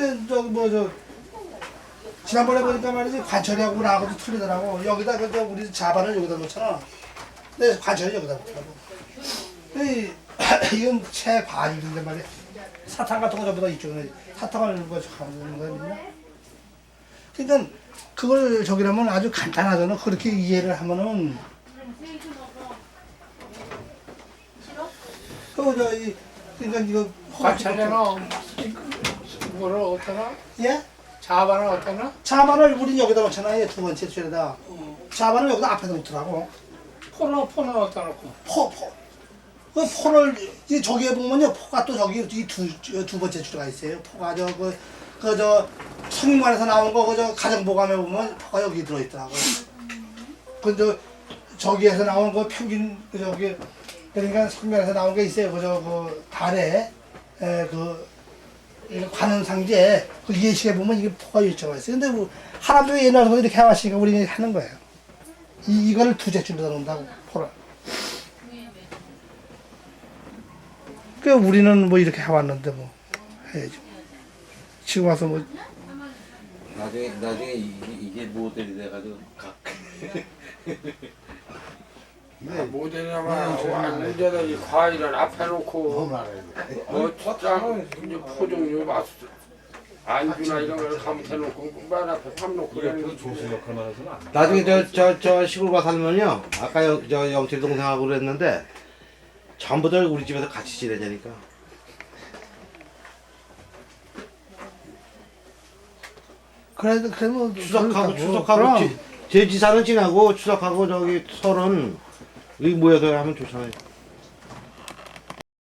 근데 저기 뭐저 지난번에 보니까 말이지 관철이하고 나하고도 틀리더라고. 여기다 그저 우리 자반을 여기다 놓잖아. 근데 관철이 여기다 놓더라고. 이 이건 채 과일인데 말이야. 사탕 같은 거 전부 다 이쪽에 사탕을 뭐 하는 거거든요. 그러니까 그걸 저기라면 아주 간단하잖아. 그렇게 이해를 하면은 그거 저이 그러니까 이거 관찰에 는 뭐를 어떠나? 예? 자반은 어떠나? 자반을 우린 여기다 놓잖아요. 두 번째 줄에다. 자반을 여기다 앞에다 놓더라고. 포는 포는 어떠나? 포, 포. 그 포를, 이 저기에 보면요. 포가 또 저기 이 두, 두 번째 줄가 있어요. 포가 저, 그, 그, 저, 성인관에서 나온 거, 그, 저, 가정보감에 보면 포가 여기 들어 있더라고. 그, 저, 저기에서 나온 그 평균, 그, 저기, 그러니까 성면에서 나온 게 있어요. 그, 저, 그, 달에, 에, 그, 이 관음 상제, 그 예식에 보면 이게 포가 일정가 있어요. 근데 뭐, 하나도 옛날부터 이렇게 해왔으니까 우리는 하는 거예요. 이, 이거를 두째 줄에다 놓는다고, 포를. 그 우리는 뭐 이렇게 해왔는데 뭐 해야죠. 지금 와서 뭐 나중에 나중에 이게, 이게 모델이 돼가지고 각 네. 모델이냐면 완전히 이 과일을 앞에 놓고 어 진짜 이제 포종류 맛 안주나 이런 걸 감태 놓고 맨 앞에 밥 놓고 그러는 거 나중에 저 저 저 시골 가 살면요. 아까 여, 저 영철 동생하고 그랬는데 전부들 우리 집에서 같이 지내자니까. 그래도 그래 뭐 추석하고 그렇다고. 추석하고 그럼 제, 제 지사는 지나고 추석하고 저기 설은 여기 모여서 하면 좋잖아요.